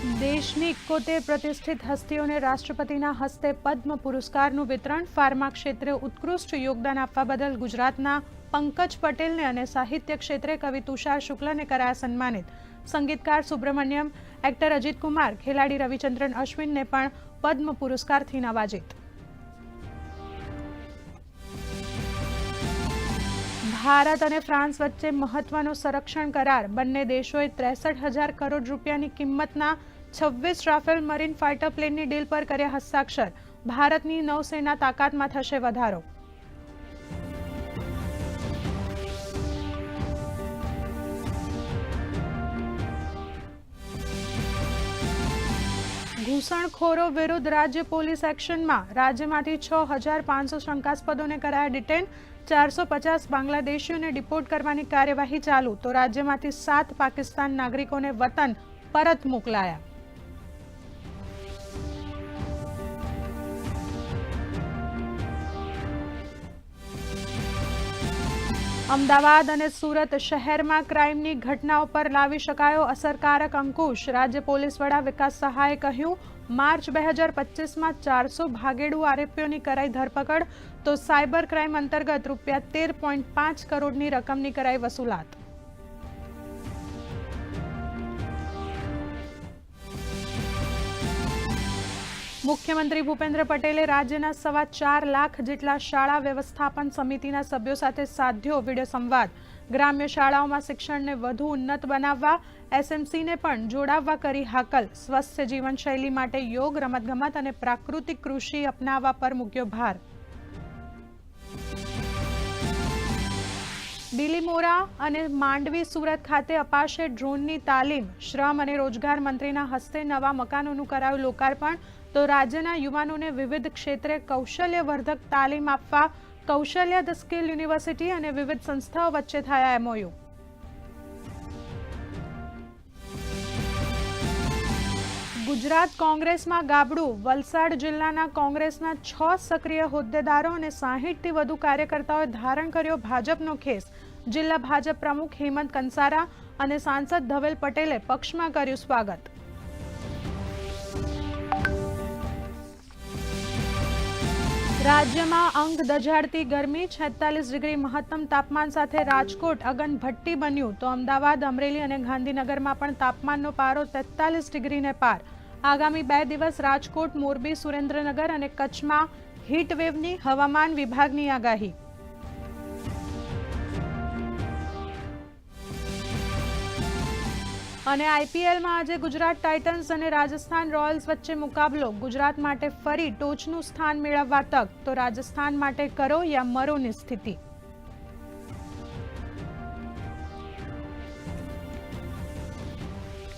દેશની એકોતેર પ્રતિષ્ઠિત હસ્તીઓને રાષ્ટ્રપતિના હસ્તે પદ્મ પુરસ્કારનું વિતરણ, ફાર્મા ક્ષેત્રે ઉત્કૃષ્ટ યોગદાન આપવા બદલ ગુજરાતના પંકજ પટેલને અને સાહિત્ય ક્ષેત્રે કવિ તુષાર શુક્લને કરાયા સન્માનિત. સંગીતકાર સુબ્રમણ્યમ, એક્ટર અજીત કુમાર, ખેલાડી રવિચંદ્રન અશ્વિનને પણ પદ્મ પુરસ્કારથી નવાજિત. ભારત અને ફ્રાન્સ વચ્ચે મહત્વનો સંરક્ષણ કરાર. બંને દેશોએ ત્રેસઠ હજાર કરોડ રૂપિયાની કિંમતના છવ્વીસ રાફેલ મરીન ફાઇટર પ્લેનની ડીલ પર કર્યા હસ્તાક્ષર. ભારતની નૌસેના તાકાતમાં થશે વધારો. ઘૂસણખોરો વિરુદ્ધ રાજ્ય પોલીસ એક્શનમાં રાજ્યમાંથી છ હજાર પાંચસો શંકાસ્પદોને કરાયા ડિટેન, ચારસો પચાસ બાંગ્લાદેશીઓને ડિપોર્ટ કરવાની કાર્યવાહી ચાલુ, તો રાજ્યમાંથી સાત પાકિસ્તાન નાગરિકોને વતન પરત મોકલાયા. અમદાવાદ અને સુરત શહેરમાં ક્રાઇમની ઘટનાઓ પર લાવી શકાયો અસરકારક અંકુશ. રાજ્ય પોલીસ વડા વિકાસ સહાયે કહ્યું, માર્ચ બે હજાર પચીસમાં ચારસો ભાગેડુ આરોપીઓની કરાઈ ધરપકડ, તો સાયબર ક્રાઇમ અંતર્ગત રૂપિયા તેર પોઈન્ટ પાંચ કરોડની રકમની કરાઈ વસૂલાત. મુખ્યમંત્રી ભૂપેન્દ્ર પટેલે રાજ્યના સવા ચાર લાખ જેટલા શાળા વ્યવસ્થાપન સમિતિના સભ્યો સાથે સાધ્યો વીડિયો સંવાદ. ગ્રામ્ય શાળાઓમાં શિક્ષણને વધુ ઉન્નત બનાવવા, એસએમસીને પણ જોડાવવા કરી હાકલ. સ્વસ્થ જીવનશૈલી માટે યોગ, રમતગમત અને પ્રાકૃતિક કૃષિ અપનાવવા પર મૂક્યો ભાર. બિલીમોરા અને માંડવી સુરત ખાતે અપાશે ડ્રોનની તાલીમ. શ્રમ અને રોજગાર મંત્રીના હસ્તે નવા મકાનોનું કરાયું લોકાર્પણ. તો રાજ્યના યુવાનોને વિવિધ ક્ષેત્રે કૌશલ્યવર્ધક તાલીમ આપવા, કૌશલ્ય ધ સ્કિલ યુનિવર્સિટી અને વિવિધ સંસ્થાઓ વચ્ચે થયા એમઓયુ. ગુજરાત કોંગ્રેસમાં ગાબડું. વલસાડ જિલ્લાના કોંગ્રેસના છ સક્રિય હોદ્દેદારો અને સાહીઠથી વધુ કાર્યકર્તાઓએ ધારણ કર્યો ભાજપનો ખેસ. જિલ્લા ભાજપ પ્રમુખ હેમંત કંસારા અને સાંસદ ધવેલ પટેલે પક્ષમાં કર્યું સ્વાગત. રાજ્યમાં અંગ દજાડતી ગરમી, છેતાલીસ ડિગ્રી મહત્તમ તાપમાન સાથે રાજકોટ અગનભટ્ટી બન્યું તો અમદાવાદ, અમરેલી અને ગાંધીનગરમાં પણ તાપમાનનો પારો તેતાલીસ ડિગ્રીને પાર. આગામી બે દિવસ રાજકોટ, મોરબી, સુરેન્દ્રનગર અને કચ્છમાં હીટવેવની હવામાન વિભાગની આગાહી. અને આઈપીએલમાં આજે ગુજરાત ટાઇટન્સ અને રાજસ્થાન રોયલ્સ વચ્ચે મુકાબલો. ગુજરાત માટે ફરી ટોચનું સ્થાન મેળવવા તક. તો રાજસ્થાન માટે કરો યા મરોની સ્થિતિ?